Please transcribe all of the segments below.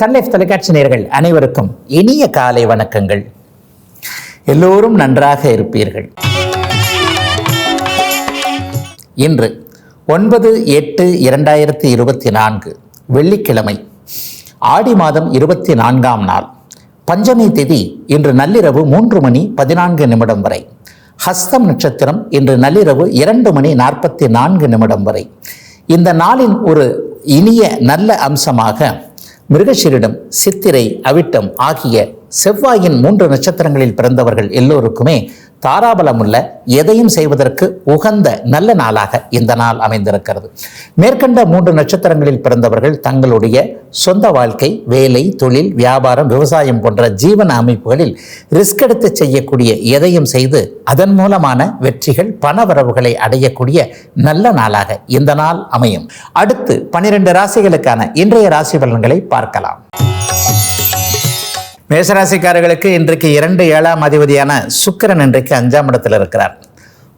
Sun Life தொலைக்காட்சி நேர்கள் அனைவருக்கும் இனிய காலை வணக்கங்கள். எல்லோரும் நன்றாக இருப்பீர்கள். இன்று ஒன்பது எட்டு இரண்டாயிரத்தி இருபத்தி நான்கு வெள்ளிக்கிழமை ஆடி மாதம் இருபத்தி நான்காம் நாள். பஞ்சமி திதி இன்று நள்ளிரவு மூன்று மணி பதினான்கு நிமிடம் வரை. ஹஸ்தம் நட்சத்திரம் இன்று நள்ளிரவு இரண்டு மணி நாற்பத்தி நான்கு நிமிடம் வரை. இந்த நாளின் ஒரு இனிய நல்ல அம்சமாக மிருகஷிரிடம் சித்திரை அவிட்டம் ஆகிய செவ்வாயின் மூன்று நட்சத்திரங்களில் பிறந்தவர்கள் எல்லோருக்குமே தாராபலமுள்ள எதையும் செய்வதற்கு உகந்த நல்ல நாளாக இந்த நாள் அமைந்திருக்கிறது. மேற்கண்ட மூன்று நட்சத்திரங்களில் பிறந்தவர்கள் தங்களுடைய சொந்த வாழ்க்கை வேலை தொழில் வியாபாரம் விவசாயம் போன்ற ஜீவன அமைப்புகளில் ரிஸ்க் எடுத்து செய்யக்கூடிய எதையும் செய்து அதன் மூலமான வெற்றிகள் பணவரவுகளை அடையக்கூடிய நல்ல நாளாக இந்த நாள் அமையும். அடுத்து பனிரெண்டு ராசிகளுக்கான இன்றைய ராசி பலன்களை பார்க்கலாம். மேசராசிக்காரர்களுக்கு இன்றைக்கு இரண்டு ஏழாம் அதிபதியான சுக்கிரன் இன்றைக்கு அஞ்சாம் இடத்துல இருக்கிறார்.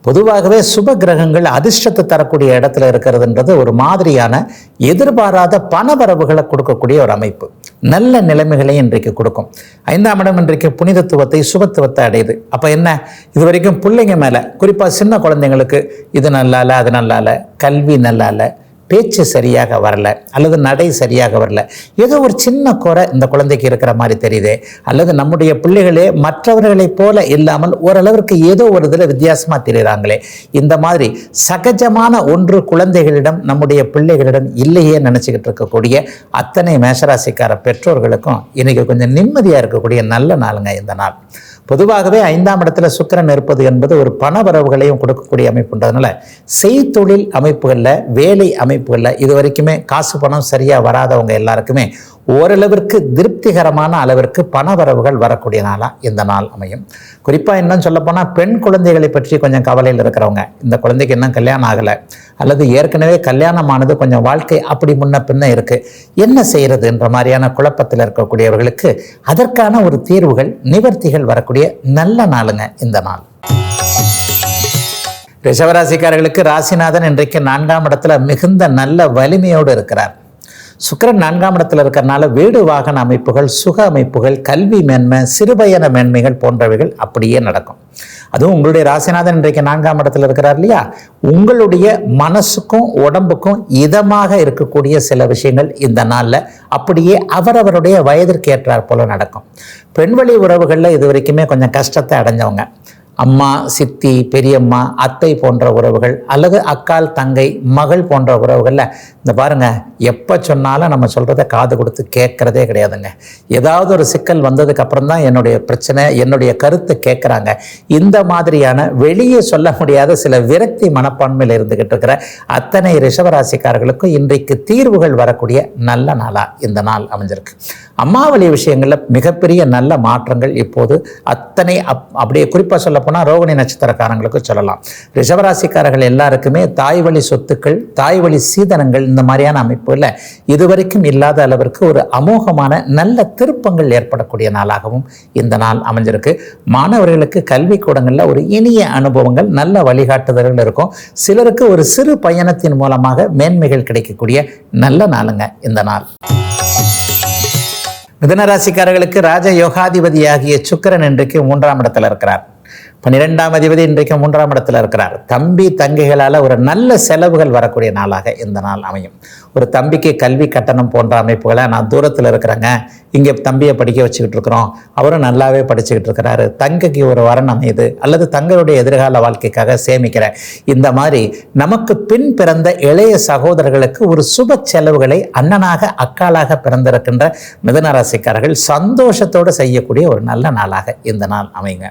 பொதுவாகவே சுப கிரகங்கள் அதிர்ஷ்டத்தை தரக்கூடிய இடத்துல இருக்கிறதுன்றது ஒரு மாதிரியான எதிர்பாராத பணவரவுகளை கொடுக்கக்கூடிய ஒரு அமைப்பு. நல்ல நிலைமைகளை இன்றைக்கு கொடுக்கும். ஐந்தாம் இடம் இன்றைக்கு புனிதத்துவத்தை சுபத்துவத்தை அடையுது. அப்போ என்ன? இது வரைக்கும் பிள்ளைங்க மேலே குறிப்பாக சின்ன குழந்தைங்களுக்கு இது நல்லா இல்லை அது நல்லா இல்லை கல்வி நல்லா இல்லை பேச்சு சரியாக வரல அல்லது நடை சரியாக வரல. ஏதோ ஒரு சின்ன குறை இந்த குழந்தைக்கு இருக்கிற மாதிரி தெரியுதே. அல்லது நம்முடைய பிள்ளைகளே மற்றவர்களைப் போல இல்லாமல் ஓரளவிற்கு ஏதோ ஒரு இதில் வித்தியாசமாக தெரியுறாங்களே இந்த மாதிரி சகஜமான ஒன்று குழந்தைகளிடம் நம்முடைய பிள்ளைகளிடம் இல்லையே நினச்சிக்கிட்டு இருக்கக்கூடிய அத்தனை மேஷராசிக்கார பெற்றோர்களுக்கும் இன்றைக்கி கொஞ்சம் நிம்மதியாக இருக்கக்கூடிய நல்ல நாளுங்க இந்த நாள். பொதுவாகவே ஐந்தாம் இடத்துல சுக்கிரன் இருப்பது என்பது ஒரு பண வரவுகளையும் கொடுக்கக்கூடிய அமைப்புன்றதுனால செய்தொழில் அமைப்புகளில் வேலை அமைப்புகளில் இது வரைக்குமே காசு பணம் சரியாக வராதவங்க எல்லாருக்குமே ஓரளவிற்கு திருப்திகரமான அளவிற்கு பண வரவுகள் வரக்கூடிய நாளாக இந்த நாள் அமையும். குறிப்பாக இன்னும் சொல்லப்போனால் பெண் குழந்தைகளை பற்றி கொஞ்சம் கவலையில் இருக்கிறவங்க இந்த குழந்தைக்கு இன்னும் கல்யாணம் ஆகலை அல்லது ஏற்கனவே கல்யாணமானது கொஞ்சம் வாழ்க்கை அப்படி முன்ன பின்ன இருக்குது என்ன செய்கிறதுன்ற மாதிரியான குழப்பத்தில் இருக்கக்கூடியவர்களுக்கு அதற்கான ஒரு தீர்வுகள் நிவர்த்திகள் வரக்கூடிய நல்ல நாளுங்க இந்த நாள். ரிஷவராசிக்காரர்களுக்கு ராசிநாதன் இன்றைக்கு நான்காம் இடத்துல மிகுந்த நல்ல வலிமையோடு இருக்கிறார். சுக்கிரன் நான்காம் இடத்துல இருக்கிறனால வீடு வாகன அமைப்புகள் சுக அமைப்புகள் கல்வி மேன்மை சிறுபயண மேன்மைகள் போன்றவைகள் அப்படியே நடக்கும். அதுவும் உங்களுடைய ராசிநாதன் இன்றைக்கு நான்காம் இடத்துல இருக்கிறார் இல்லையா? உங்களுடைய மனசுக்கும் உடம்புக்கும் இதமாக இருக்கக்கூடிய சில விஷயங்கள் இந்த நாளில் அப்படியே அவரவருடைய வயதிற்கு ஏற்றாற் போல நடக்கும். பெண்வழி உறவுகளில் இது வரைக்குமே கொஞ்சம் கஷ்டத்தை அடைஞ்சவங்க. அம்மா சித்தி பெரியம்மா அத்தை போன்ற உறவுகள் அல்லது அக்கால் தங்கை மகள் போன்ற உறவுகளில் இந்த பாருங்க எப்போ சொன்னாலும் நம்ம சொல்கிறத காது கொடுத்து கேட்குறதே கிடையாதுங்க. ஏதாவது ஒரு சிக்கல் வந்ததுக்கப்புறம் தான் என்னுடைய பிரச்சனை என்னுடைய கருத்தை கேட்குறாங்க. இந்த மாதிரியான வெளியே சொல்ல முடியாத சில விரக்தி மனப்பான்மையில் இருந்துக்கிட்டு இருக்கிற அத்தனை ரிஷபராசிக்காரர்களுக்கும் இன்றைக்கு தீர்வுகள் வரக்கூடிய நல்ல நாளாக இந்த நாள் அமைஞ்சிருக்கு. அம்மாவளி விஷயங்களில் மிகப்பெரிய நல்ல மாற்றங்கள் இப்போது அத்தனை அப் அப்படியே குறிப்பாக சொல்ல போனால் ரோகிணி நட்சத்திரக்காரங்களுக்கு சொல்லலாம். ரிஷபராசிக்காரர்கள் எல்லாருக்குமே தாய் வழி சொத்துக்கள் தாய் வழி சீதனங்கள் இந்த மாதிரியான அமைப்புல இதுவரைக்கும் இல்லாத அளவிற்கு ஒரு அமோகமான நல்ல திருப்பங்கள் ஏற்படக்கூடிய நாளாகவும் இந்த நாள் அமைஞ்சிருக்கு. மாணவர்களுக்கு கல்விக்கூடங்களில் ஒரு இனிய அனுபவங்கள் நல்ல வழிகாட்டுதல்கள் இருக்கும். சிலருக்கு ஒரு சிறு பயணத்தின் மூலமாக மேன்மைகள் கிடைக்கக்கூடிய நல்ல நாளுங்க இந்த நாள். மிதனராசிக்காரர்களுக்கு ராஜ யோகாதிபதியாகிய சுக்கிரன் இன்றைக்கு மூன்றாம் இடத்துல இருக்கிறார். பன்னிரெண்டாம் அதிபதி இன்றைக்கு மூன்றாம் இடத்துல இருக்கிறார். தம்பி தங்கைகளால் ஒரு நல்ல செலவுகள் வரக்கூடிய நாளாக இந்த நாள் அமையும். ஒரு தம்பிக்கு கல்வி கட்டணம் போன்ற அமைப்புகளை நான் தூரத்தில் இருக்கிறேங்க. இங்கே தம்பியை படிக்க வச்சுக்கிட்டு இருக்கிறோம். அவரும் நல்லாவே படிச்சுக்கிட்டு இருக்கிறாரு. தங்கைக்கு ஒரு வரன் அமையுது. அல்லது தங்களுடைய எதிர்கால வாழ்க்கைக்காக சேமிக்கிறேன் இந்த மாதிரி நமக்கு பின் பிறந்த இளைய சகோதரர்களுக்கு ஒரு சுப செலவுகளை அண்ணனாக அக்காலாக பிறந்திருக்கின்ற மிதனராசிக்காரர்கள் சந்தோஷத்தோடு செய்யக்கூடிய ஒரு நல்ல நாளாக இந்த நாள் அமைங்க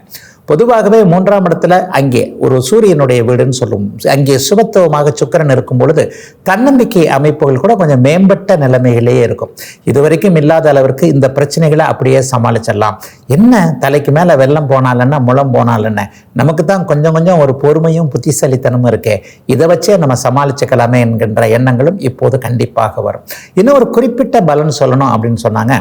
பொதுவாகவே மூன்றாம் இடத்துல அங்கே ஒரு சூரியனுடைய வீடுன்னு சொல்லும். அங்கே சுபத்துவமாக சுக்கிரன் இருக்கும் பொழுது தன்னம்பிக்கை அமைப்புகள் கூட கொஞ்சம் மேம்பட்ட நிலைமைகளே இருக்கும். இதுவரைக்கும் இல்லாத அளவிற்கு இந்த பிரச்சனைகளை அப்படியே சமாளிச்சிடலாம். என்ன தலைக்கு மேலே வெள்ளம் போனால் என்ன முளம் போனால் என்ன? நமக்கு தான் கொஞ்சம் கொஞ்சம் ஒரு பொறுமையும் புத்திசாலித்தனமும் இருக்கே. இதை வச்சே நம்ம சமாளிச்சுக்கலாமே என்கின்ற எண்ணங்களும் இப்போது கண்டிப்பாக வரும். இன்னும் ஒரு குறிப்பிட்ட பலன் சொல்லணும் அப்படின்னு சொன்னாங்க.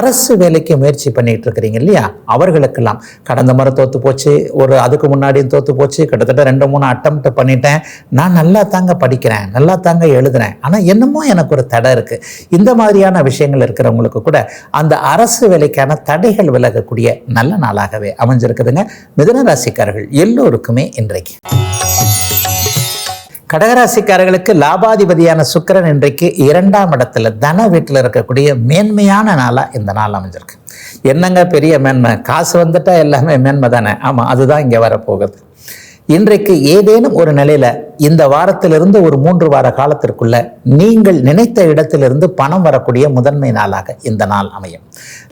அரசு வேலைக்கு முயற்சி பண்ணிட்டு இருக்கிறீங்க இல்லையா? அவர்களுக்கெல்லாம். கடந்த மருத்துவத்து தோத்து போச்சு ஒரு அதுக்கு முன்னாடியும் தோற்று போச்சு கிட்டத்தட்ட ரெண்டு மூணு அட்டம் பண்ணிட்டேன். நான் நல்லா தாங்க படிக்கிறேன் நல்லா தாங்க எழுதுறேன். ஆனால் என்னமோ எனக்கு ஒரு தடை இருக்குது இந்த மாதிரியான விஷயங்கள் இருக்கிறவங்களுக்கு கூட அந்த அரசு வேலைக்கான தடைகள் விலகக்கூடிய நல்ல நாளாகவே அமைஞ்சிருக்குதுங்க. மிதுன ராசிக்காரர்கள் எல்லோருக்குமே இன்றைக்கு. கடகராசிக்காரர்களுக்கு லாபாதிபதியான சுக்கிரன் இன்றைக்கு இரண்டாம் இடத்துல தன வீட்டில் இருக்கக்கூடிய மேன்மையான நாளாக இந்த நாள் அமைஞ்சிருக்கு. என்னங்க பெரிய மேன்மை? காசு வந்துட்டா எல்லாமே மேன்மை தானே? ஆமாம் அதுதான் இங்கே வரப்போகுது. இன்றைக்கு ஏதேனும் ஒரு நிலையில இந்த வாரத்திலிருந்து ஒரு மூன்று வார காலத்திற்குள்ள நீங்கள் நினைத்த இடத்திலிருந்து பணம் வரக்கூடிய முதன்மை நாளாக இந்த நாள் அமையும்.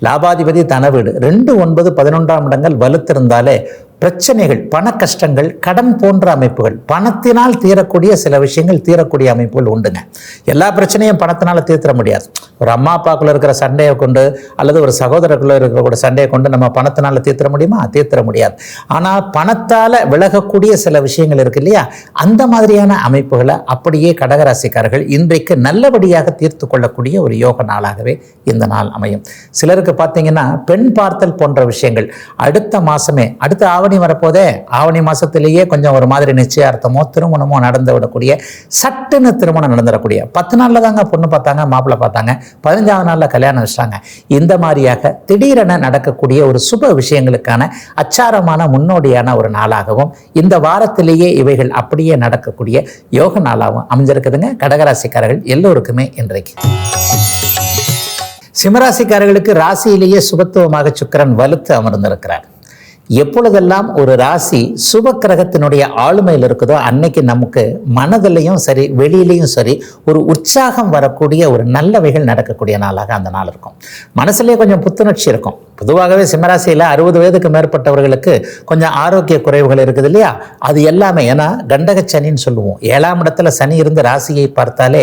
லாபாதிபதி தனவீடு ரெண்டு ஒன்பது பதினொன்றாம் இடங்கள் வலுத்திருந்தாலே பிரச்சனைகள் பண கஷ்டங்கள் கடன் போன்ற அமைப்புகள் பணத்தினால் தீரக்கூடிய சில விஷயங்கள் தீரக்கூடிய அமைப்புகள் உண்டுங்க. எல்லா பிரச்சனையும் பணத்தினால தீர்த்திட முடியாது. ஒரு அம்மா அப்பாக்குள்ள இருக்கிற சண்டையை கொண்டு அல்லது ஒரு சகோதரருக்குள்ள இருக்கிற சண்டையை கொண்டு நம்ம பணத்தினால தீர்த்திட முடியுமா? தீர்த்திட முடியாது. ஆனால் பணத்தால விலகக்கூடிய சில விஷயங்கள் இருக்கு இல்லையா? அந்த மாதிரியான அமைப்புகளை அப்படியே கடகராசிக்காரர்கள் இன்றைக்கு நல்லபடியாக தீர்த்து கொள்ளக்கூடிய ஒரு யோக நாளாகவே இந்த நாள் அமையும். சிலருக்கு பார்த்தீங்கன்னா பெண் பார்த்தல் போன்ற விஷயங்கள் அடுத்த மாசமே அடுத்த ஆவணி வரப்போதே ஆவணி மாதத்திலேயே கொஞ்சம் ஒரு மாதிரி நிச்சயார்த்தமோ திருமணமோ நடந்து விடக்கூடிய சட்டுன்னு திருமணம் நடந்துடக்கூடிய. பத்து நாளில் தாங்க பொண்ணு பார்த்தாங்க மாப்பிள்ளை பார்த்தாங்க. பதினஞ்சாவது நாளில் கல்யாணம் வச்சிட்டாங்க. இந்த மாதிரியாக திடீரென நடக்கக்கூடிய ஒரு சுப விஷயங்களுக்கான அச்சாரமான முன்னோடியான ஒரு நாளாகவும் இந்த வாரத்திலேயே இவைகள் அப்படியே நடக்கக்கூடிய யோக நாளாகவும் அமைஞ்சிருக்குதுங்க. கடகராசிக்காரர்கள் எல்லோருக்குமே இன்றைக்கு. சிம்மராசிக்காரர்களுக்கு ராசியிலேயே சுபத்துவமாக சுக்கரன் வலுத்து அமர்ந்திருக்கிறார். எப்பொழுதெல்லாம் ஒரு ராசி சுப கிரகத்தினுடைய ஆளுமையில் இருக்குதோ அன்னைக்கு நமக்கு மனதிலையும் சரி வெளியிலையும் சரி ஒரு உற்சாகம் வரக்கூடிய ஒரு நல்லவைகள் நடக்கக்கூடிய நாளாக அந்த நாள் இருக்கும். மனசுலேயே கொஞ்சம் புத்துணர்ச்சி இருக்கும். பொதுவாகவே சிம்மராசியில் அறுபது வயதுக்கு மேற்பட்டவர்களுக்கு கொஞ்சம் ஆரோக்கிய குறைவுகள் இருக்குது இல்லையா? அது எல்லாமே ஏன்னா கண்டக சனின்னு சொல்லுவோம். ஏழாம் இடத்துல சனி இருந்து ராசியை பார்த்தாலே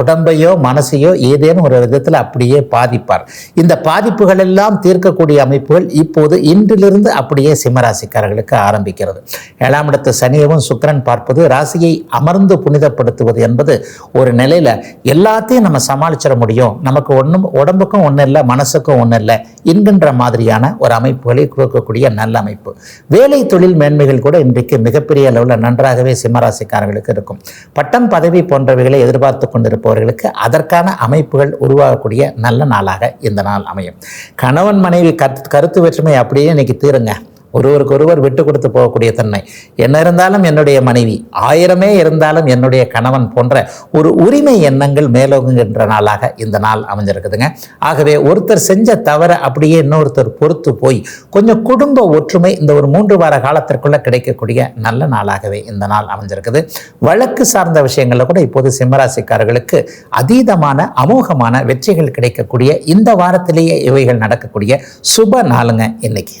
உடம்பையோ மனசையோ ஏதேனும் ஒரு விதத்தில் அப்படியே பாதிப்பார். இந்த பாதிப்புகள் எல்லாம் தீர்க்கக்கூடிய அமைப்புகள் இப்போது இன்றிலிருந்து அப்படியே சிம்மராசிக்காரர்களுக்கு ஆரம்பிக்கிறது. ஏழாம் இடத்து சனியவும் சுக்கிரன் பார்ப்பது ராசியை அமர்ந்து புனிதப்படுத்துவது என்பது ஒரு நிலையில எல்லாத்தையும் நம்ம சமாளிச்சிட முடியும். நமக்கு ஒன்றும் உடம்புக்கும் ஒன்றும் இல்லை மனசுக்கும் ஒன்றும் இல்லை என்கின்ற மாதிரியான ஒரு அமைப்புகளை கொடுக்கக்கூடிய நல்ல அமைப்பு. வேலை தொழில் மேன்மைகள் கூட இன்றைக்கு மிகப்பெரிய அளவில் நன்றாகவே சிம்மராசிக்காரர்களுக்கு இருக்கும். பட்டம் பதவி போன்றவைகளை எதிர்பார்த்து கொண்டிருப்பவர்களுக்கு அதற்கான அமைப்புகள் உருவாகக்கூடிய நல்ல நாளாக இந்த நாள் அமையும். கணவன் மனைவி கருத்து வேற்றுமை அப்படியே இன்னைக்கு தீருங்க. ஒருவருக்கு ஒருவர் விட்டு கொடுத்து போகக்கூடிய தன்மை. என்ன இருந்தாலும் என்னுடைய மனைவி ஆயிரமே இருந்தாலும் என்னுடைய கணவன் போன்ற ஒரு உரிமை எண்ணங்கள் மேலோங்குகின்ற நாளாக இந்த நாள் அமைஞ்சிருக்குதுங்க. ஆகவே ஒருத்தர் செஞ்ச தவறை அப்படியே இன்னொருத்தர் பொறுத்து போய் கொஞ்சம் குடும்ப ஒற்றுமை இந்த ஒரு மூன்று வார காலத்திற்குள்ள கிடைக்கக்கூடிய நல்ல நாளாகவே இந்த நாள் அமைஞ்சிருக்குது. வழக்கு சார்ந்த விஷயங்களில் கூட இப்போது சிம்மராசிக்காரர்களுக்கு அதீதமான அமோகமான வெற்றிகள் கிடைக்கக்கூடிய இந்த வாரத்திலேயே இவைகள் நடக்கக்கூடிய சுப நாளுங்க இன்னைக்கு.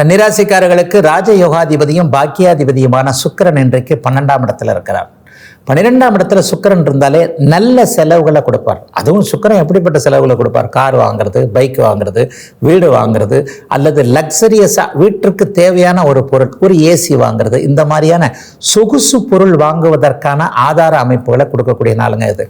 கன்னிராசிக்காரர்களுக்கு ராஜயோகாதிபதியும் பாக்கியாதிபதியுமான சுக்கிரன் இன்றைக்கு பன்னெண்டாம் இடத்துல இருக்கிறார். பன்னிரெண்டாம் இடத்துல சுக்கிரன் இருந்தாலே நல்ல செலவுகளை கொடுப்பார். அதுவும் சுக்கிரன் எப்படிப்பட்ட செலவுகளை கொடுப்பார்? கார் வாங்குறது பைக் வாங்குறது வீடு வாங்குறது அல்லது லக்ஸரியஸாக வீட்டிற்கு தேவையான ஒரு பொருள் ஒரு ஏசி வாங்குறது இந்த மாதிரியான சொகுசு பொருள் வாங்குவதற்கான ஆதார அமைப்புகளை கொடுக்கக்கூடிய நாளுங்க இது.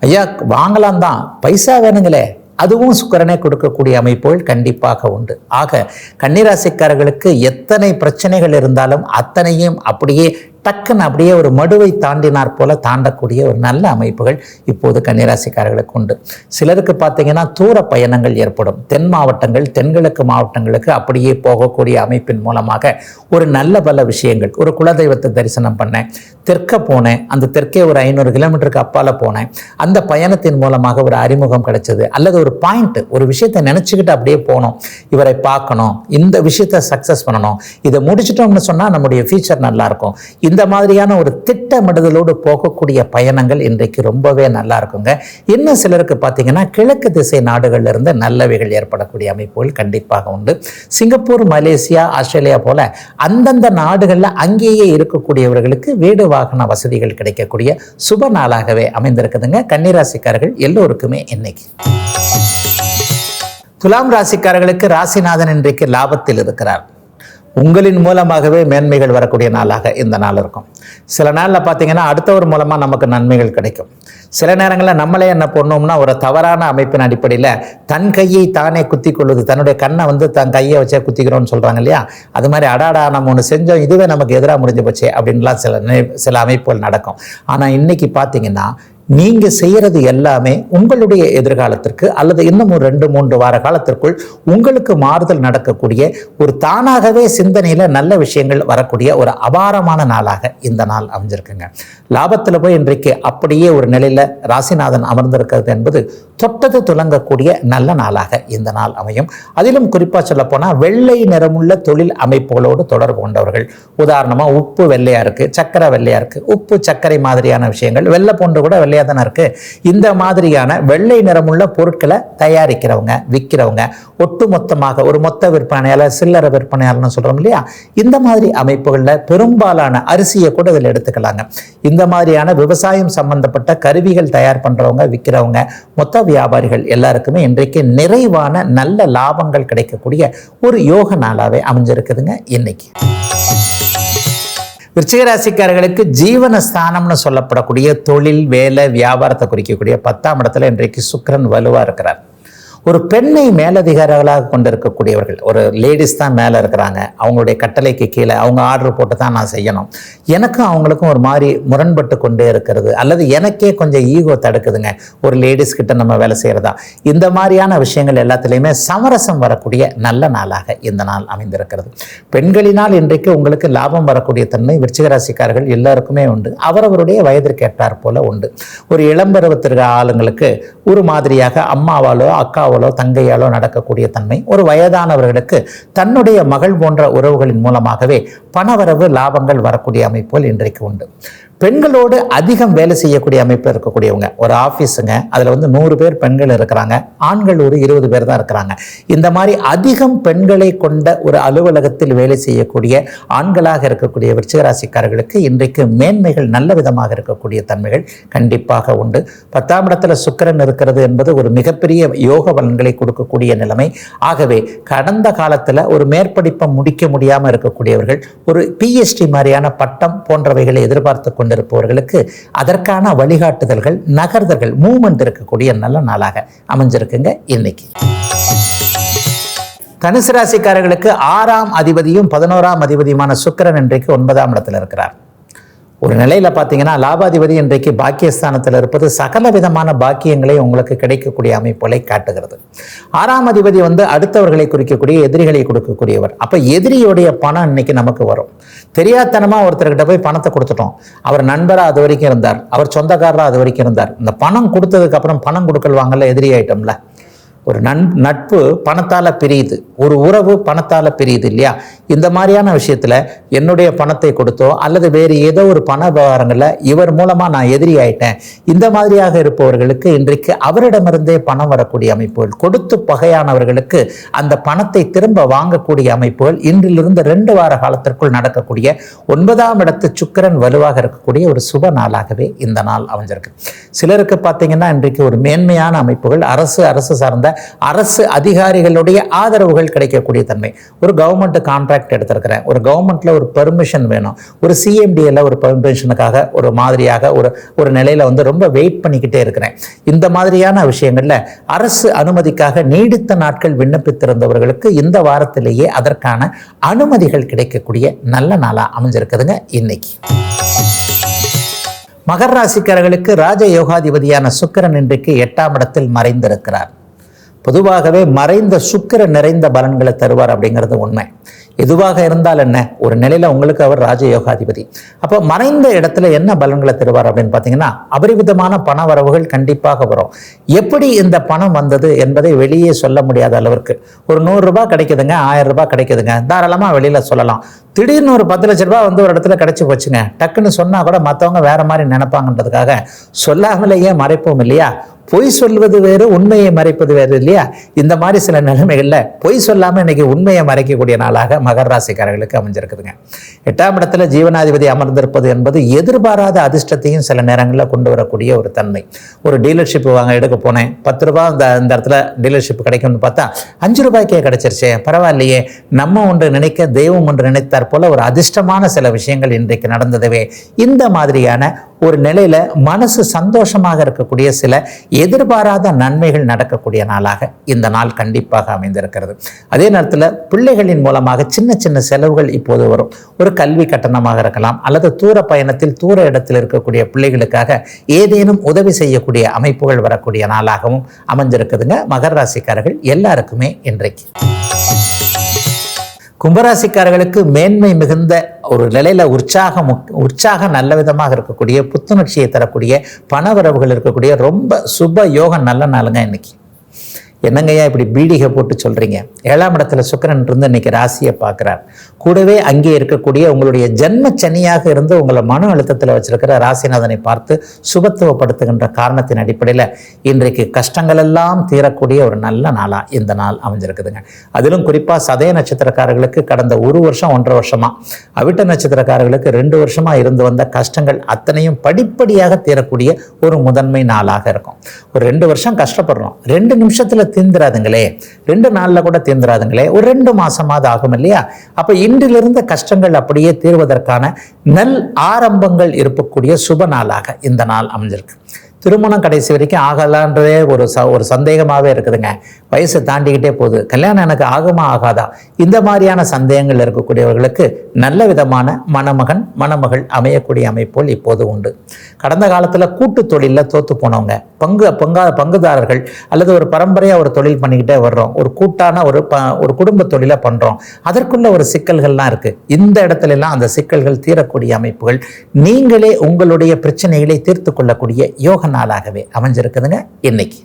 ஐயா வாங்கலாம் தான். பைசா வேணுங்களே. அதுவும் சுக்கரனை கொடுக்கக்கூடிய அமைப்புகள் கண்டிப்பாக உண்டு. ஆக கன்னிராசிக்காரர்களுக்கு எத்தனை பிரச்சனைகள் இருந்தாலும் அத்தனையும் அப்படியே டக்குன்னு அப்படியே ஒரு மடுவை தாண்டினார் போல தாண்டக்கூடிய ஒரு நல்ல அமைப்புகள் இப்போது கன்னிராசிக்காரர்களுக்கு உண்டு. சிலருக்கு பார்த்தீங்கன்னா தூர பயணங்கள் ஏற்படும். தென் மாவட்டங்கள் தென்கிழக்கு மாவட்டங்களுக்கு அப்படியே போகக்கூடிய அமைப்பின் மூலமாக ஒரு நல்ல பல விஷயங்கள். ஒரு குலதெய்வத்தை தரிசனம் பண்ணேன் தெற்க போனேன் அந்த தெற்கே ஒரு ஐநூறு கிலோமீட்டருக்கு அப்பால் போனேன். அந்த பயணத்தின் மூலமாக ஒரு அறிமுகம் கிடைச்சது. அல்லது ஒரு பாயிண்ட் ஒரு விஷயத்தை நினச்சிக்கிட்டு அப்படியே போனோம். இவரை பார்க்கணும் இந்த விஷயத்தை சக்ஸஸ் பண்ணணும். இதை முடிச்சிட்டோம்னு சொன்னால் நம்முடைய ஃபியூச்சர் நல்லா இருக்கும். இந்த மாதிரியான ஒரு திட்டமிடுதலோடு போகக்கூடிய பயணங்கள் இன்றைக்கு ரொம்பவே நல்லா இருக்குங்க. இன்னும் சிலருக்கு பார்த்தீங்கன்னா கிழக்கு திசை நாடுகள்ல இருந்து நல்லவைகள் ஏற்படக்கூடிய அமைப்புகள் கண்டிப்பாக உண்டு. சிங்கப்பூர் மலேசியா ஆஸ்திரேலியா போல அந்தந்த நாடுகளில் அங்கேயே இருக்கக்கூடியவர்களுக்கு வீடு வாகன வசதிகள் கிடைக்கக்கூடிய சுப நாளாகவே அமைந்திருக்குதுங்க. கன்னிராசிக்காரர்கள் எல்லோருக்குமே இன்னைக்கு. துலாம் ராசிக்காரர்களுக்கு ராசிநாதன் இன்றைக்கு லாபத்தில் இருக்கிறார். உங்களின் மூலமாகவே மேன்மைகள் வரக்கூடிய நாளாக இந்த நாள் இருக்கும். சில நாளில் பார்த்தீங்கன்னா அடுத்தவர் மூலமாக நமக்கு நன்மைகள் கிடைக்கும். சில நேரங்களில் நம்மளே என்ன பண்ணோம்னா ஒரு தவறான அமைப்பின் அடிப்படையில் தன் கையை தானே குத்தி கொள்வது தன்னுடைய கண்ணை வந்து தன் கையை வச்சே குத்திக்கிறோம்னு சொல்கிறாங்க இல்லையா? அது மாதிரி அடாடா நம்ம ஒன்று செஞ்சோம் இதுவே நமக்கு எதிராக முடிஞ்சு போச்சே அப்படின்லாம் சில சில அமைப்புகள் நடக்கும். ஆனால் இன்னைக்கு பார்த்தீங்கன்னா நீங்க செய்யறது எல்லாமே உங்களுடைய எதிர்காலத்திற்கு அல்லது இன்னும் ஒரு ரெண்டு மூன்று வார காலத்திற்குள் உங்களுக்கு மாறுதல் நடக்கக்கூடிய ஒரு தானாகவே சிந்தனையில நல்ல விஷயங்கள் வரக்கூடிய ஒரு அபாரமான நாளாக இந்த நாள் அமைஞ்சிருக்குங்க. லாபத்தில் போய் இன்றைக்கு அப்படியே ஒரு நிலையில ராசிநாதன் அமர்ந்திருக்கிறது என்பது தொட்டது துலங்கக்கூடிய நல்ல நாளாக இந்த நாள் அமையும். அதிலும் குறிப்பாக சொல்ல வெள்ளை நிறமுள்ள தொழில் அமைப்புகளோடு தொடர்பு கொண்டவர்கள். உதாரணமா உப்பு வெள்ளையா இருக்கு சக்கரை வெள்ளையா இருக்கு. உப்பு சர்க்கரை மாதிரியான விஷயங்கள் வெள்ளை போன்று கூட வெள்ளையா தானே இருக்கு? இந்த மாதிரியான வெள்ளை நிறமுள்ள பொருட்களை தயாரிக்கிறவங்க விற்கிறவங்க ஒட்டுமொத்தமாக ஒரு மொத்த விற்பனையாளர் சில்லறை விற்பனையாளர்னு சொல்றோம் இல்லையா? இந்த மாதிரி அமைப்புகளில் பெரும்பாலான அரிசியை கூட இதில் எடுத்துக்கலாங்க. இந்த மாதிரியான விவசாயம் சம்பந்தப்பட்ட கருவிகள் தயார் பண்றவங்க விற்கிறவங்க மொத்த வியாபாரிகள் எல்லாருக்குமே இன்றைக்கு நிறைவான நல்ல லாபங்கள் கிடைக்கக்கூடிய ஒரு யோக நாளாவே அமைஞ்சிருக்குதுங்க இன்னைக்கு. விருச்சிகராசிக்காரர்களுக்கு ராசிக்காரர்களுக்கு ஜீவன ஸ்தானம்னு சொல்லப்படக்கூடிய தொழில் வேலை வியாபாரத்தை குறிக்கக்கூடிய பத்தாம் இடத்துல இன்றைக்கு சுக்கரன் வலுவாக இருக்கிறார். ஒரு பெண்ணை மேலதிகாரிகளாக கொண்டிருக்கக்கூடியவர்கள் ஒரு லேடிஸ் தான் மேலே இருக்கிறாங்க அவங்களுடைய கட்டளைக்கு கீழே அவங்க ஆர்டர் போட்டு தான் நான் செய்யணும். எனக்கும் அவங்களுக்கும் ஒரு மாதிரி முரண்பட்டு கொண்டே இருக்கிறது அல்லது எனக்கே கொஞ்சம் ஈகோ தடுக்குதுங்க ஒரு லேடிஸ் கிட்ட நம்ம வேலை செய்கிறதா இந்த மாதிரியான விஷயங்கள் எல்லாத்துலேயுமே சமரசம் வரக்கூடிய நல்ல நாளாக இந்த நாள் அமைந்திருக்கிறது. பெண்களினால் இன்றைக்கு உங்களுக்கு லாபம் வரக்கூடிய தன்மை விருச்சிகராசிக்காரர்கள் எல்லாருக்குமே உண்டு. அவரவருடைய வயதிற்கேற்றார் போல உண்டு. ஒரு இளம்பருவத்திற்கு ஆளுங்களுக்கு ஒரு மாதிரியாக அம்மாவாலோ அக்காவாலோ தங்கையாலோ நடக்கக்கூடிய தன்மை ஒரு வயதானவர்களுக்கு தன்னுடைய மகள் போன்ற உறவுகளின் மூலமாகவே பணவரவு லாபங்கள் வரக்கூடிய அமைப்புகள் இன்றைக்கு உண்டு. பெண்களோடு அதிகம் வேலை செய்யக்கூடிய அமைப்பு இருக்கக்கூடியவங்க ஒரு ஆஃபீஸுங்க அதில் வந்து நூறு பேர் பெண்கள் இருக்கிறாங்க ஆண்கள் ஒரு இருபது பேர் தான் இருக்கிறாங்க. இந்த மாதிரி அதிகம் பெண்களை கொண்ட ஒரு அலுவலகத்தில் வேலை செய்யக்கூடிய ஆண்களாக இருக்கக்கூடிய விருச்சிகராசிக்காரர்களுக்கு இன்றைக்கு மேன்மைகள் நல்ல விதமாக இருக்கக்கூடிய தன்மைகள் கண்டிப்பாக உண்டு. பத்தாம் இடத்துல சுக்கிரன் இருக்கிறது என்பது ஒரு மிகப்பெரிய யோக பலன்களை கொடுக்கக்கூடிய நிலைமை. ஆகவே கடந்த காலத்தில் ஒரு மேற்படிப்பை முடிக்க முடியாமல் இருக்கக்கூடியவர்கள் ஒரு பிஎஸ்டி மாதிரியான பட்டம் போன்றவைகளை எதிர்பார்த்து கொண்டு கொண்டிருப்பவர்களுக்கு அதற்கான வழிகாட்டுதல்கள் நகர்தல்கள் மூமெண்ட் இருக்கக்கூடிய நல்ல நாளாக அமைஞ்சிருக்குங்க இன்னைக்கு. தனுசு ராசிக்காரர்களுக்கு ஆறாம் அதிபதியும் பதினோராம் அதிபதியுமான சுக்கரன் இன்றைக்கு ஒன்பதாம் இடத்தில் இருக்கிறார். ஒரு நிலையில பார்த்தீங்கன்னா லாபாதிபதி இன்றைக்கு பாக்கியஸ்தானத்தில் இருப்பது சகல விதமான பாக்கியங்களை உங்களுக்கு கிடைக்கக்கூடிய அமைப்புகளை காட்டுகிறது. ஆறாம் அதிபதி வந்து அடுத்தவர்களை குறிக்கக்கூடிய எதிரிகளை கொடுக்கக்கூடியவர். அப்போ எதிரியுடைய பணம் இன்னைக்கு நமக்கு வரும். தெரியாதனமா ஒருத்தர்கிட்ட போய் பணத்தை கொடுத்துட்டோம். அவர் நண்பரா அது வரைக்கும் இருந்தார். அவர் சொந்தக்காரரா அது வரைக்கும் இருந்தார். இந்த பணம் கொடுத்ததுக்கு அப்புறம் பணம் கொடுக்கல் வாங்கல எதிரி ஆயிட்டோம்ல. ஒரு நன் நட்பு பணத்தால் பிரியுது. ஒரு உறவு பணத்தால் பிரியுது இல்லையா? இந்த மாதிரியான விஷயத்தில் என்னுடைய பணத்தை கொடுத்தோ அல்லது வேறு ஏதோ ஒரு பண விவகாரங்களில் இவர் மூலமாக நான் எதிரி ஆயிட்டேன். இந்த மாதிரியாக இருப்பவர்களுக்கு இன்றைக்கு அவரிடமிருந்தே பணம் வரக்கூடிய அமைப்புகள் கொடுத்து பகையானவர்களுக்கு அந்த பணத்தை திரும்ப வாங்கக்கூடிய அமைப்புகள் இன்றிலிருந்து ரெண்டு வார காலத்திற்குள் நடக்கக்கூடிய ஒன்பதாம் இடத்து சுக்கிரன் வலுவாக இருக்கக்கூடிய ஒரு சுப நாளாகவே இந்த நாள் அமைஞ்சிருக்கு. சிலருக்கு பார்த்தீங்கன்னா இன்றைக்கு ஒரு மேன்மையான அமைப்புகள் அரசு அரசு சார்ந்த அரசு அதிகாரிகளுடைய ஆதரவுகள் கிடைக்கக்கூடிய தன்மை. ஒரு கவர்மெண்ட் கான்ட்ராக்ட் எடுத்திருக்கிறேன். ஒரு கவர்மெண்ட்ல ஒரு பெர்மிஷன் வேணும். ஒரு சிஎம்டிஎல்ல ஒரு பெர்மிஷனுக்காக ஒரு மாதிரியாக ஒரு ஒரு நிலையில வந்து ரொம்ப வெயிட் பண்ணிக்கிட்டே இருக்கிறேன். இந்த மாதிரியான விஷயங்கள்ல அரசு அனுமதிக்காக நீடித்த நாட்கள் விண்ணப்பித்திருந்தவர்களுக்கு இந்த வாரத்திலேயே அதற்கான அனுமதிகள் கிடைக்கக்கூடிய நல்ல நாளா அமைஞ்சிருக்குதுங்க இன்னைக்கு. மகர ராசிக்காரர்களுக்கு ராஜ யோகாதிபதியான சுக்கிரன் இன்றைக்கு எட்டாம் இடத்தில் மறைந்திருக்கிறார். பொதுவாகவே மறைந்த சுக்கர நிறைந்த பலன்களை தருவார் அப்படிங்கிறது உண்மை. எதுவாக இருந்தால் என்ன? ஒரு நிலையில உங்களுக்கு அவர் ராஜயோகாதிபதி. அப்போ மறைந்த இடத்துல என்ன பலன்களை தருவார் அப்படின்னு பார்த்தீங்கன்னா அபரிவிதமான பண வரவுகள் கண்டிப்பாக வரும். எப்படி இந்த பணம் வந்தது என்பதை வெளியே சொல்ல முடியாத அளவிற்கு. ஒரு நூறுரூபா கிடைக்குதுங்க ஆயிரம் ரூபாய் கிடைக்குதுங்க. தாராளமாக வெளியில சொல்லலாம். திடீர்னு ஒரு பத்து லட்ச ரூபாய் வந்து ஒரு இடத்துல கிடைச்சி போச்சுங்க. டக்குன்னு சொன்னா கூட மற்றவங்க வேற மாதிரி நினைப்பாங்கன்றதுக்காக சொல்லாமலேயே மறைப்போம் இல்லையா? பொய் சொல்வது வேறு உண்மையை மறைப்பது வேறு இல்லையா? இந்த மாதிரி சில நிலைமைகளில் பொய் சொல்லாமல் இன்னைக்கு உண்மையை மறைக்கக்கூடிய நாளாக மகர ராசிக்காரர்களுக்கு அமைஞ்சிருக்குதுங்க. எட்டாம் இடத்துல ஜீவனாதிபதி அமர்ந்திருப்பது என்பது எதிர்பாராத அதிர்ஷ்டத்தையும் சில நேரங்களில் கொண்டு வரக்கூடிய ஒரு தன்மை. ஒரு டீலர்ஷிப் வாங்க எடுக்க போனேன். பத்து ரூபா இந்த இந்த இடத்துல டீலர்ஷிப் கிடைக்கும்னு பார்த்தா அஞ்சு ரூபாய்க்கே கிடைச்சிருச்சே பரவாயில்லையே. நம்ம ஒன்று நினைக்க தெய்வம் ஒன்று நினைத்தார் போல ஒரு அதிர்ஷ்டமான சில விஷயங்கள் இன்றைக்கு நடந்ததுவே. இந்த மாதிரியான ஒரு நிலையில மனசு சந்தோஷமாக இருக்கக்கூடிய சில எதிர்பாராத நன்மைகள் நடக்கக்கூடிய நாளாக இந்த நாள் கண்டிப்பாக அமைந்திருக்கிறது. அதே நேரத்தில் பிள்ளைகளின் மூலமாக சின்ன சின்ன செலவுகள் இப்போது வரும். ஒரு கல்வி கட்டணமாக இருக்கலாம் அல்லது தூர பயணத்தில் தூர இடத்தில் இருக்கக்கூடிய பிள்ளைகளுக்காக ஏதேனும் உதவி செய்யக்கூடிய அமைப்புகள் வரக்கூடிய நாளாகவும் அமைஞ்சிருக்குதுங்க மகர ராசிக்காரர்கள் எல்லாருக்குமே இன்றைக்கு. கும்பராசிக்காரர்களுக்கு மேன்மை மிகுந்த ஒரு நிலையில உற்சாகம் உற்சாகம் நல்ல விதமாக இருக்கக்கூடிய புத்துணர்ச்சியை தரக்கூடிய பணவரவுகள் இருக்கக்கூடிய ரொம்ப சுப யோகம் நல்ல நாளுங்க இன்னைக்கு. என்னங்கய்யா இப்படி பீடிகை போட்டு சொல்றீங்க? ஏழாம் இடத்துல சுக்கரன் இருந்து இன்னைக்கு ராசியை பார்க்குறார். கூடவே அங்கே இருக்கக்கூடிய உங்களுடைய ஜென்ம சனியாக இருந்து உங்களை மன அழுத்தத்தில் வச்சிருக்கிற ராசிநாதனை பார்த்து சுபத்துவப்படுத்துகின்ற காரணத்தின் அடிப்படையில் இன்றைக்கு கஷ்டங்கள் எல்லாம் தீரக்கூடிய ஒரு நல்ல நாளாக இந்த நாள் அமைஞ்சிருக்குதுங்க. அதிலும் குறிப்பாக சதய நட்சத்திரக்காரர்களுக்கு கடந்த ஒரு வருஷம் ஒன்றரை வருஷமா அவிட்ட நட்சத்திரக்காரர்களுக்கு ரெண்டு வருஷமா இருந்து வந்த கஷ்டங்கள் அத்தனையும் படிப்படியாக தீரக்கூடிய ஒரு முதன்மை நாளாக இருக்கும். ஒரு ரெண்டு வருஷம் கஷ்டப்படுறோம். ரெண்டு நிமிஷத்தில் தீந்துராதுங்களே ரெண்டு நாளில் கூட தீந்துராதுங்களே ஒரு ரெண்டு மாசமாவது ஆகும் இல்லையா? அப்போ இன்றிலிருந்த கஷ்டங்கள் அப்படியே தீர்வதற்கான நல் ஆரம்பங்கள் இருக்கக்கூடிய சுப நாளாக இந்த நாள் அமைஞ்சிருக்கு. திருமணம் கடைசி வரைக்கும் ஆகலான்றதே ஒரு ச ஒரு சந்தேகமாகவே இருக்குதுங்க. வயசு தாண்டிக்கிட்டே போகுது. கல்யாணம் எனக்கு ஆகுமா ஆகாதா? இந்த மாதிரியான சந்தேகங்கள் இருக்கக்கூடியவர்களுக்கு நல்ல விதமான மணமகன் மணமகள் அமையக்கூடிய அமைப்போல் இப்போது உண்டு. கடந்த காலத்தில் கூட்டு தொழிலில் தோத்து போனவங்க. பங்கு பங்கா பங்குதாரர்கள் அல்லது ஒரு பரம்பரையாக ஒரு தொழில் பண்ணிக்கிட்டே வர்றோம். ஒரு கூட்டான ஒரு ப ஒரு குடும்ப தொழிலை பண்ணுறோம் அதற்குள்ள ஒரு சிக்கல்கள்லாம் இருக்குது இந்த இடத்துல எல்லாம் அந்த சிக்கல்கள் தீரக்கூடிய அமைப்புகள் நீங்களே உங்களுடைய பிரச்சனைகளை தீர்த்து கொள்ளக்கூடிய யோக நாளாகவே அமைஞ்சிருக்குதுங்க இன்னைக்கு.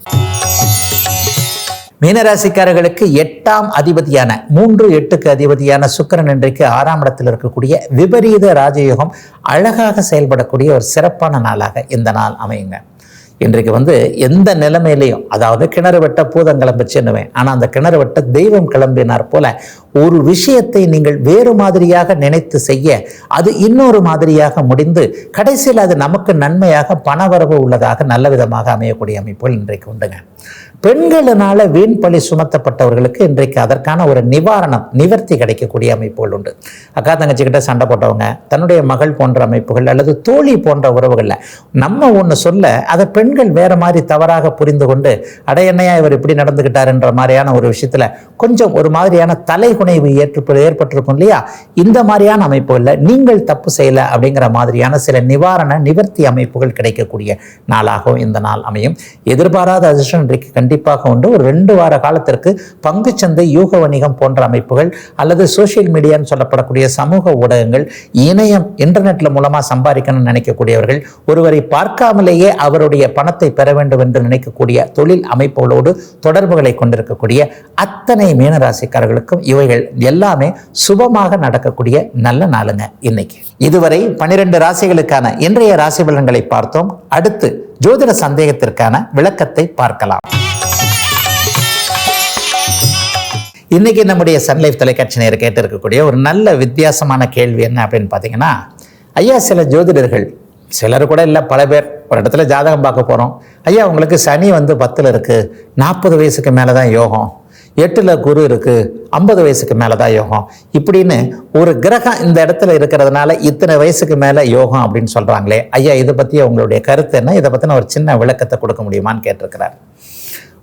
மீனராசிக்காரர்களுக்கு எட்டாம் அதிபதியான மூன்று எட்டுக்கு அதிபதியான சுக்கரன் இன்றைக்கு ஆறாம் இடத்தில் இருக்கக்கூடிய விபரீத ராஜயோகம் அழகாக செயல்படக்கூடிய ஒரு சிறப்பான நாளாக இந்த நாள் அமையுங்க. இன்றைக்கு வந்து எந்த நிலைமையிலையும் அதாவது கிணறு வெட்ட பூதம் கிளம்பிச்சுன்னுவேன் ஆனால் அந்த கிணறு வெட்ட தெய்வம் கிளம்பினார் போல ஒரு விஷயத்தை நீங்கள் வேறு மாதிரியாக நினைத்து செய்ய அது இன்னொரு மாதிரியாக முடிந்து கடைசியில் அது நமக்கு நன்மையாக பணவரவு உள்ளதாக நல்ல விதமாக அமையக்கூடிய அமைப்புகள் இன்றைக்கு உண்டுங்க. பெண்களினால வீண் பழி சுமத்தப்பட்டவர்களுக்கு இன்றைக்கு அதற்கான ஒரு நிவாரணம் நிவர்த்தி கிடைக்கக்கூடிய அமைப்புகள் உண்டு. அக்கா தங்கச்சிக்கிட்ட சண்டை போட்டவங்க தன்னுடைய மகள் போன்ற அமைப்புகள் அல்லது தோழி போன்ற உறவுகளில் நம்ம ஒன்று சொல்ல அதை பெண்கள் வேற மாதிரி தவறாக புரிந்து கொண்டு அடையண்ணையா இவர் இப்படி நடந்துக்கிட்டாருன்ற மாதிரியான ஒரு விஷயத்தில் கொஞ்சம் ஒரு மாதிரியான தலைகுனைவு ஏற்று ஏற்பட்டிருக்கும் இல்லையா? இந்த மாதிரியான அமைப்புகளில் நீங்கள் தப்பு செய்யலை அப்படிங்கிற மாதிரியான சில நிவாரண நிவர்த்தி அமைப்புகள் கிடைக்கக்கூடிய நாளாகவும் இந்த நாள் அமையும். எதிர்பாராத அதிர்ஷ்டம் இன்றைக்கு கண்டிப்பாக உண்டு. ஒரு ரெண்டு வார காலத்திற்கு பங்குச்சந்தை யூக வணிகம் போன்ற அமைப்புகள் அல்லது சோஷியல் மீடியான்னு சொல்லப்படக்கூடிய சமூக ஊடகங்கள் இணையம் இன்டர்நெட்டில் மூலமாக சம்பாதிக்கணும்னு நினைக்கக்கூடியவர்கள் ஒருவரை பார்க்காமலேயே அவருடைய பணத்தை பெற வேண்டும் என்று நினைக்கக்கூடிய தொழில் அமைப்புகளோடு தொடர்புகளை கொண்டிருக்கக்கூடிய அத்தனை மீனராசிக்காரர்களுக்கும் இவைகள் எல்லாமே சுபமாக நடக்கக்கூடிய நல்ல நாளுங்க இன்னைக்கு. இதுவரை பனிரெண்டு ராசிகளுக்கான இன்றைய ராசி பலன்களை பார்த்தோம். அடுத்து ஜோதிட சந்தேகத்திற்கான விளக்கத்தை பார்க்கலாம். இன்னைக்கு நம்முடைய சன்லைஃப் தொலைக்காட்சி நேர் கேட்டு இருக்கக்கூடிய ஒரு நல்ல வித்தியாசமான கேள்வி என்ன அப்படின்னு பார்த்தீங்கன்னா ஐயா சில ஜோதிடர்கள் சிலர் கூட இல்லை பல பேர் ஒரு இடத்துல ஜாதகம் பார்க்க போகிறோம் ஐயா உங்களுக்கு சனி வந்து பத்தில் இருக்குது நாற்பது வயசுக்கு மேலே தான் யோகம் எட்டில் குரு இருக்குது ஐம்பது வயசுக்கு மேலே தான் யோகம். இப்படின்னு ஒரு கிரகம் இந்த இடத்துல இருக்கிறதுனால இத்தனை வயசுக்கு மேலே யோகம் அப்படின்னு சொல்கிறாங்களே ஐயா இதை பற்றி உங்களுடைய கருத்து என்ன? இதை பற்றின ஒரு சின்ன விளக்கத்தை கொடுக்க முடியுமான்னு கேட்டிருக்கிறார்.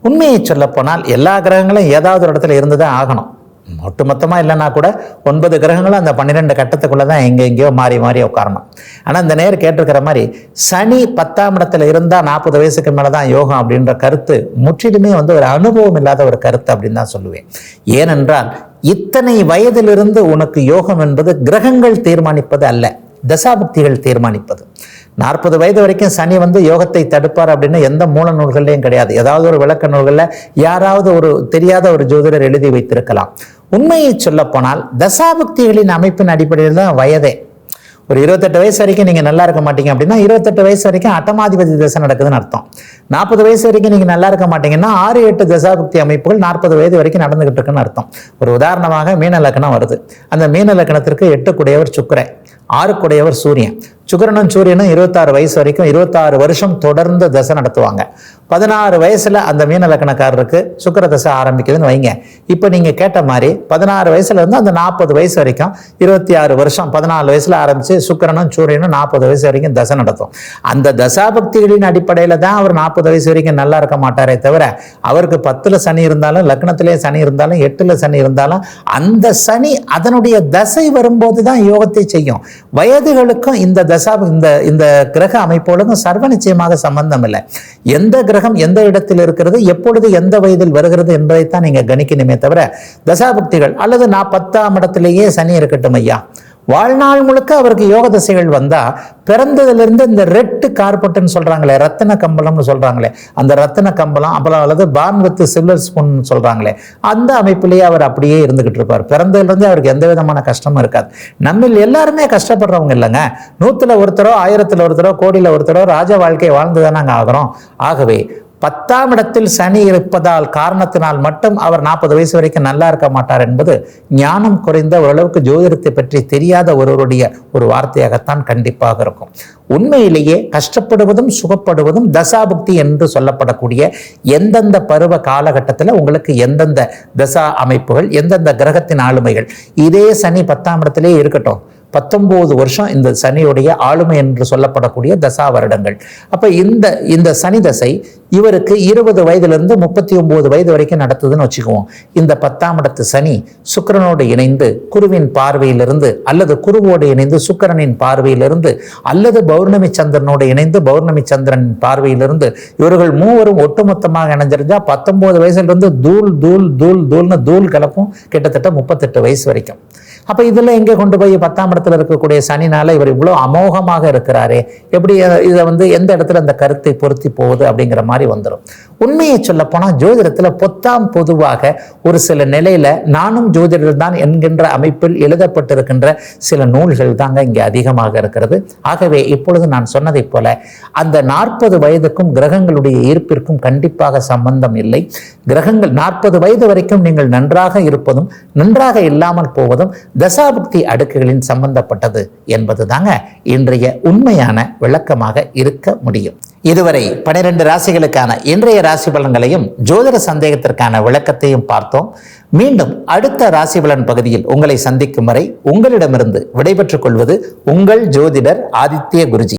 உண்மையை சொல்லப்போனால் எல்லா கிரகங்களும் ஏதாவது ஒரு இடத்துல இருந்து தான் ஆகணும். ஒட்டுமொத்தமாக இல்லைன்னா கூட ஒன்பது கிரகங்களும் அந்த பன்னிரெண்டு கட்டத்துக்குள்ளே தான் எங்கே எங்கேயோ மாறி மாறி உட்காரணும். ஆனால் இந்த நேரம் கேட்டிருக்கிற மாதிரி சனி பத்தாம் இடத்துல இருந்தால் நாற்பது வயசுக்கு மேலே தான் யோகம் அப்படின்ற கருத்து முற்றிலுமே வந்து ஒரு அனுபவம் இல்லாத ஒரு கருத்து அப்படின்னு தான் சொல்லுவேன். ஏனென்றால் இத்தனை வயதிலிருந்து உனக்கு யோகம் என்பது கிரகங்கள் தீர்மானிப்பது அல்ல தசாபக்திகள் தீர்மானிப்பது. நாற்பது வயது வரைக்கும் சனி வந்து யோகத்தை தடுப்பார் அப்படின்னு எந்த மூல நூல்கள்லையும் கிடையாது. ஏதாவது ஒரு விளக்க நூல்களில் யாராவது ஒரு தெரியாத ஒரு ஜோதிடர் எழுதி வைத்திருக்கலாம். உண்மையை சொல்லப்போனால் தசாபக்திகளின் அமைப்பின் அடிப்படையில் தான் வயதே. ஒரு இருபத்தெட்டு வயசு வரைக்கும் நீங்கள் நல்லா இருக்க மாட்டீங்க அப்படின்னா இருபத்தெட்டு வயசு வரைக்கும் அட்டமாதிபதி தசை நடக்குதுன்னு அர்த்தம். நாற்பது வயசு வரைக்கும் நீங்கள் நல்லா இருக்க மாட்டீங்கன்னா ஆறு எட்டு தசாபக்தி அமைப்புகள் நாற்பது வயது வரைக்கும் நடந்துகிட்டு இருக்குன்னு அர்த்தம். ஒரு உதாரணமாக மீன லக்கணம் வருது. அந்த மீன லக்கணத்திற்கு எட்டு குடையவர் சுக்கரன் ஆறு சூரியன். சுக்கரனும் சூரியனும் இருபத்தாறு வயசு வரைக்கும் இருபத்தாறு வருஷம் தொடர்ந்து தசை நடத்துவாங்க. பதினாறு வயசுல அந்த மீன லக்கணக்காரருக்கு சுக்கர தசை ஆரம்பிக்குதுன்னு வைங்க. இப்போ நீங்க கேட்ட மாதிரி பதினாறு வயசுல இருந்து அந்த நாற்பது வயசு வரைக்கும் இருபத்தி ஆறு வருஷம் பதினாலு வயசுல ஆரம்பிச்சு சுக்கரனும் சூரியனும் நாற்பது வயசு வரைக்கும் தசை நடத்தும். அந்த தசாபக்திகளின் அடிப்படையில தான் அவர் நாற்பது வயசு வரைக்கும் நல்லா இருக்க மாட்டாரே தவிர அவருக்கு பத்துல சனி இருந்தாலும் லக்னத்திலே சனி இருந்தாலும் எட்டுல சனி இருந்தாலும் அந்த சனி அதனுடைய தசை வரும்போது தான் யோகத்தை செய்யும். வயதுகளுக்கும் இந்த தசா இந்த இந்த கிரக அமைப்போடுக்கும் சர்வ நிச்சயமாக சம்பந்தம் இல்லை எந்த கிரகம் எந்த இடத்தில் இருக்கிறது எப்பொழுது எந்த வயதில் வருகிறது என்பதைத்தான் நீங்க கணிக்கணுமே தவிர தசாபக்திகள் அல்லது நான் பத்தாம் இடத்திலேயே சனி இருக்கட்டும் ஐயா. வாழ்நாள் முழுக்க அவருக்கு யோக திசைகள் வந்தா பிறந்ததுலேருந்து இந்த ரெட்டு கார்பட்டுன்னு சொல்றாங்களே ரத்தன கம்பளம்னு சொல்றாங்களே அந்த ரத்தன கம்பளம் அப்புறம் அல்லது பான் வித் சில்வர் ஸ்பூன் சொல்றாங்களே அந்த அமைப்பிலேயே அவர் அப்படியே இருந்துகிட்டு இருப்பார். பிறந்ததுலேருந்து அவருக்கு எந்த விதமான கஷ்டமும் இருக்காது. நம்மில் எல்லாருமே கஷ்டப்படுறவங்க இல்லைங்க. நூற்றுல ஒருத்தரோ ஆயிரத்தில் ஒருத்தரோ கோடியில் ஒருத்தரோ ராஜ வாழ்க்கையை வாழ்ந்து தானே ஆகிறோம் ஆகவே பத்தாம் இடத்தில் சனி இருப்பதால் காரணத்தினால் மட்டும் அவர் நாற்பது வயசு வரைக்கும் நல்லா இருக்க மாட்டார் என்பது ஞானம் குறைந்த ஓரளவுக்கு ஜோதிடத்தை பற்றி தெரியாத ஒருவருடைய ஒரு வார்த்தையாகத்தான் கண்டிப்பாக இருக்கும். உண்மையிலேயே கஷ்டப்படுவதும் சுகப்படுவதும் தசாபுக்தி என்று சொல்லப்படக்கூடிய எந்தெந்த பருவ காலகட்டத்தில் உங்களுக்கு எந்தெந்த தசா அமைப்புகள் எந்தெந்த கிரகத்தின் ஆளுமைகள்? இதே சனி பத்தாம் இடத்திலே இருக்கட்டும். பத்தொம்போது வருஷம் இந்த சனியுடைய ஆளுமை என்று சொல்லப்படக்கூடிய தசா வருடங்கள். அப்போ இந்த இந்த சனி தசை இவருக்கு இருபது வயதிலிருந்து முப்பத்தி ஒம்பது வயது வரைக்கும் நடத்துதுன்னு வச்சுக்குவோம். இந்த பத்தாம் இடத்து சனி சுக்கரனோடு இணைந்து குருவின் பார்வையிலிருந்து அல்லது குருவோடு இணைந்து சுக்கிரனின் பார்வையிலிருந்து அல்லது பௌர்ணமி சந்திரனோடு இணைந்து பௌர்ணமி சந்திரன் பார்வையிலிருந்து இவர்கள் மூவரும் ஒட்டுமொத்தமாக இணைஞ்சிருந்தா பத்தொம்போது வயசுலேருந்து தூள் தூள் தூள் தூள்னு தூள் கலப்பும் கிட்டத்தட்ட முப்பத்தெட்டு வயசு வரைக்கும். அப்ப இதுல எங்க கொண்டு போய் பத்தாம் இடத்துல இருக்கக்கூடிய சனினால இவர் இவ்வளவு அமோகமாக இருக்கிறாரே. எப்படி இதை வந்து எந்த இடத்துல அந்த கருத்தை பொருத்தி போகுது அப்படிங்கிற மாதிரி வந்துடும் உண்மையை சொல்ல போனா ஜோதிடத்துல பொத்தாம் பொதுவாக ஒரு சில நிலையில நானும் ஜோதிடர் தான் என்கின்ற அமைப்பில் எழுதப்பட்டிருக்கின்ற சில நூல்கள் தாங்க இங்கே அதிகமாக இருக்கிறது. ஆகவே இப்பொழுது நான் சொன்னதைப் போல அந்த நாற்பது வயதுக்கும் கிரகங்களுடைய ஈர்ப்பிற்கும் கண்டிப்பாக சம்பந்தம் இல்லை. கிரகங்கள் நாற்பது வயது வரைக்கும் நீங்கள் நன்றாக இருப்பதும் நன்றாக இல்லாமல் போவதும் தசாபக்தி அடுக்குகளின் சம்பந்தப்பட்டது என்பது தாங்க இன்றைய உண்மையான விளக்கமாக இருக்க முடியும். இதுவரை பனிரெண்டு ராசிகளுக்கான இன்றைய ராசி பலன்களையும் ஜோதிட சந்தேகத்திற்கான விளக்கத்தையும் பார்த்தோம். மீண்டும் அடுத்த ராசி பலன் பகுதியில் உங்களை சந்திக்கும் வரை உங்களிடமிருந்து விடைபெற்றுக் கொள்வது உங்கள் ஜோதிடர் ஆதித்ய குருஜி.